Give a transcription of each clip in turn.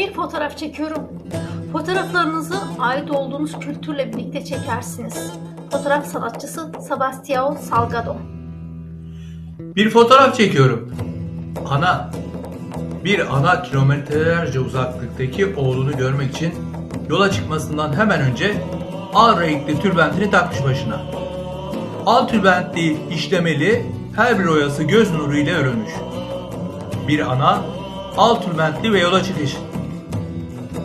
Bir fotoğraf çekiyorum. Fotoğraflarınızı ait olduğunuz kültürle birlikte çekersiniz. Fotoğraf sanatçısı Sebastião Salgado. Bir fotoğraf çekiyorum. Ana. Bir ana kilometrelerce uzaklıktaki oğlunu görmek için yola çıkmasından hemen önce al renkli tülbentini takmış başına. Al tülbentli işlemeli her bir oyası göz nuru ile örülmüş. Bir ana al tülbentli ve yola çıkış.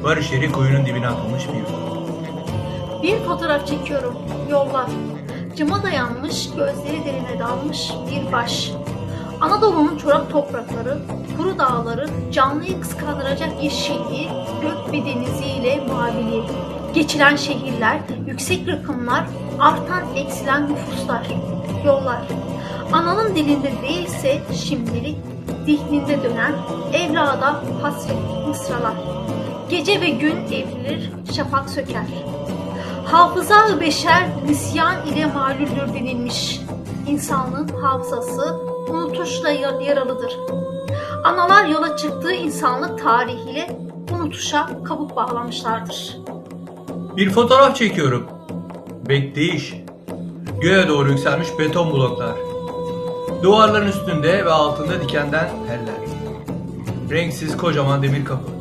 Barış yeri kuyunun dibine atılmış bir yol. Bir fotoğraf çekiyorum. Yollar. Cama dayanmış, gözleri derine dalmış bir baş. Anadolu'nun çorak toprakları, kuru dağları, canlıyı kıskandıracak yeşilliği, gök ve deniziyle maviliği. Geçilen şehirler, yüksek rakımlar, artan eksilen nüfuslar, yollar. Ananın dilinde değilse şimdilik, zihninde dönen, evlada hasret mısralar. Gece ve gün evrilir, şafak söker. Hafıza-ı beşer nisyan ile malüldür denilmiş. İnsanlığın hafızası unutuşla ya- yaralıdır. Analar yola çıktığı insanlık tarihiyle unutuşa kabuk bağlamışlardır. Bir fotoğraf çekiyorum. Bekleyiş. Göğe doğru yükselmiş beton bloklar. Duvarların üstünde ve altında dikenden teller. Renksiz kocaman demir kapı.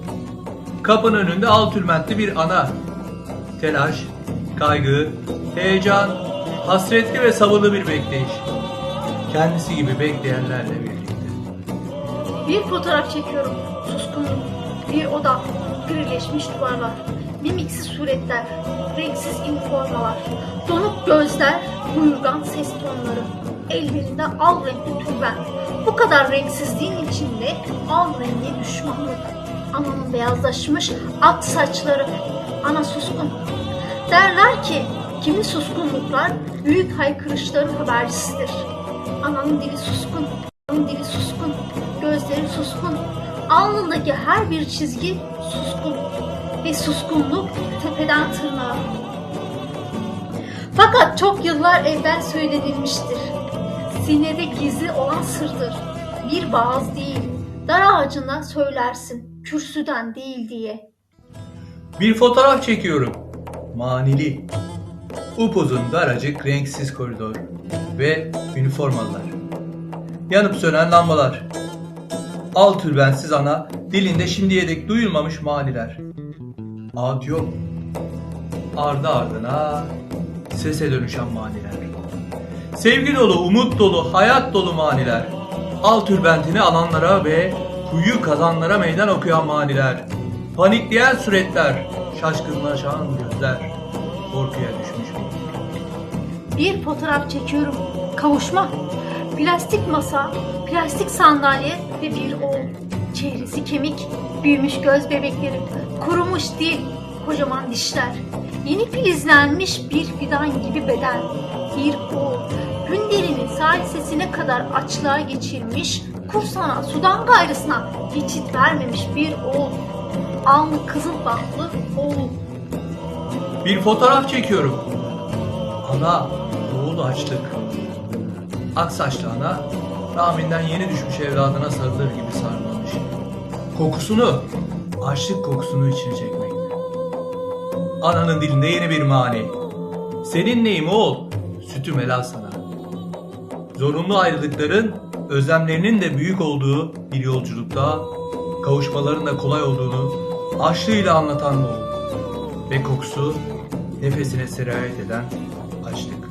Kapının önünde al tülbentli bir ana. Telaş, kaygı, heyecan, hasretli ve sabırlı bir bekleyiş. Kendisi gibi bekleyenlerle birlikte. Bir fotoğraf çekiyorum. Suskunluk. Bir oda. Grileşmiş duvarlar. Mimiksiz suretler. Renksiz üniformalar. Donuk gözler. Uyurgan ses tonları. Ellerinde al renkli tülbent. Bu kadar renksizliğin içinde al rengi düşmanlık. Ananın beyazlaşmış at saçları. Ana suskun. Derler ki kimi suskunluklar büyük haykırışların habercisidir. Ananın dili suskun. Ananın dili suskun, gözleri suskun, alnındaki her bir çizgi suskun ve suskunluk tepeden tırnağa. Fakat çok yıllar evvel söylenilmiştir. Sinede gizli olan sırdır. Bir vaaz değil, dar ağacından söylersin, kürsüden değil diye. Bir fotoğraf çekiyorum. Manili. Upuzun daracık renksiz koridor ve üniformalılar. Yanıp sönen lambalar. Al tülbensiz ana, dilinde şimdiye dek duyulmamış maniler. Ad yok. Ardı ardına sese dönüşen maniler. Sevgi dolu, umut dolu, hayat dolu maniler. Al tülbentini alanlara ve kuyu kazanlara meydan okuyan maniler. Panikleyen suretler, şaşkınlaşan gözler, korkuya düşmüş. Bir fotoğraf çekiyorum. Kavuşma. Plastik masa, plastik sandalye ve bir oğul. Çehresi kemik, büyümüş göz bebekleri, kurumuş dil, kocaman dişler. Yeni filizlenmiş bir fidan gibi beden. Bir oğul. Gün derinin sesine kadar açlığa geçirmiş, kursana, sudan gayrısına geçit vermemiş bir oğul. Alnı kızıl baklı oğul. Bir fotoğraf çekiyorum. Ana, oğul açlık. Ak saçlı ana, rahminden yeni düşmüş evladına sarılır gibi sarılmış. Kokusunu, açlık kokusunu içine çekmekte. Ananın dilinde yeni bir mani. Senin neyim oğul? Sütüm helal sana. Zorunlu ayrılıkların, özlemlerinin de büyük olduğu bir yolculukta, kavuşmaların da kolay olduğunu açlığıyla anlatan bu ve kokusu nefesine sirayet eden açlık.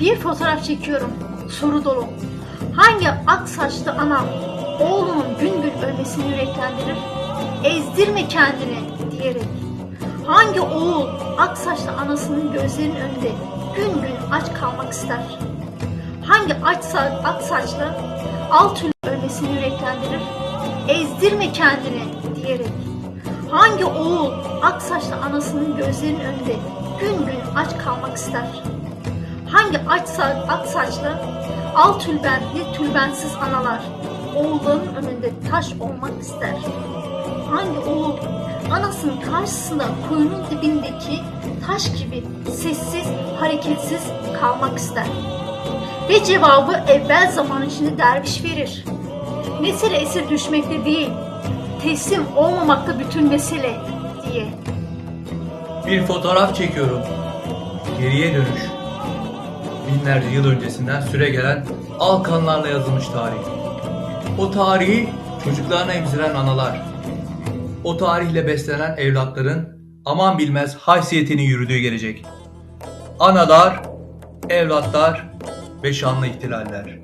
Bir fotoğraf çekiyorum. Soru dolu. Hangi ak saçlı ana oğlunun gün gün ölmesini yüreklendirir? Ezdirme kendini diyerek. Hangi oğul ak saçlı anasının gözlerinin önünde gün gün aç kalmak ister? Hangi aç sa- ak saçlı al tül ölmesini yüreklendirir? Ezdirme kendini diyerek. Hangi oğul ak saçlı anasının gözlerinin önünde gün gün aç kalmak ister? Hangi aç sa- ak saçlı, al tülbentli, tülbensiz analar oğulların önünde taş olmak ister? Hangi oğul anasının karşısında kuyunun dibindeki taş gibi sessiz, hareketsiz kalmak ister? Ve cevabı evvel zaman içinde derviş verir. Mesele esir düşmekte değil, teslim olmamakta bütün mesele diye. Bir fotoğraf çekiyorum. Geriye dönüş. Binlerce yıl öncesinden süre gelen alkanlarla yazılmış tarih. O tarihi çocuklarına emziren analar. O tarihle beslenen evlatların aman bilmez haysiyetini yürüdüğü gelecek. Analar, evlatlar ve şanlı ihtilaller.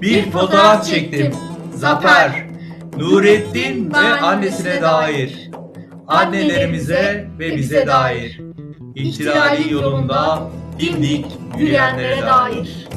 Bir fotoğraf çektim. Zafer, Nurettin ve annesine dair. Annelerimize ve bize dair. İhtilali yolunda dimdik yürüyenlere dair.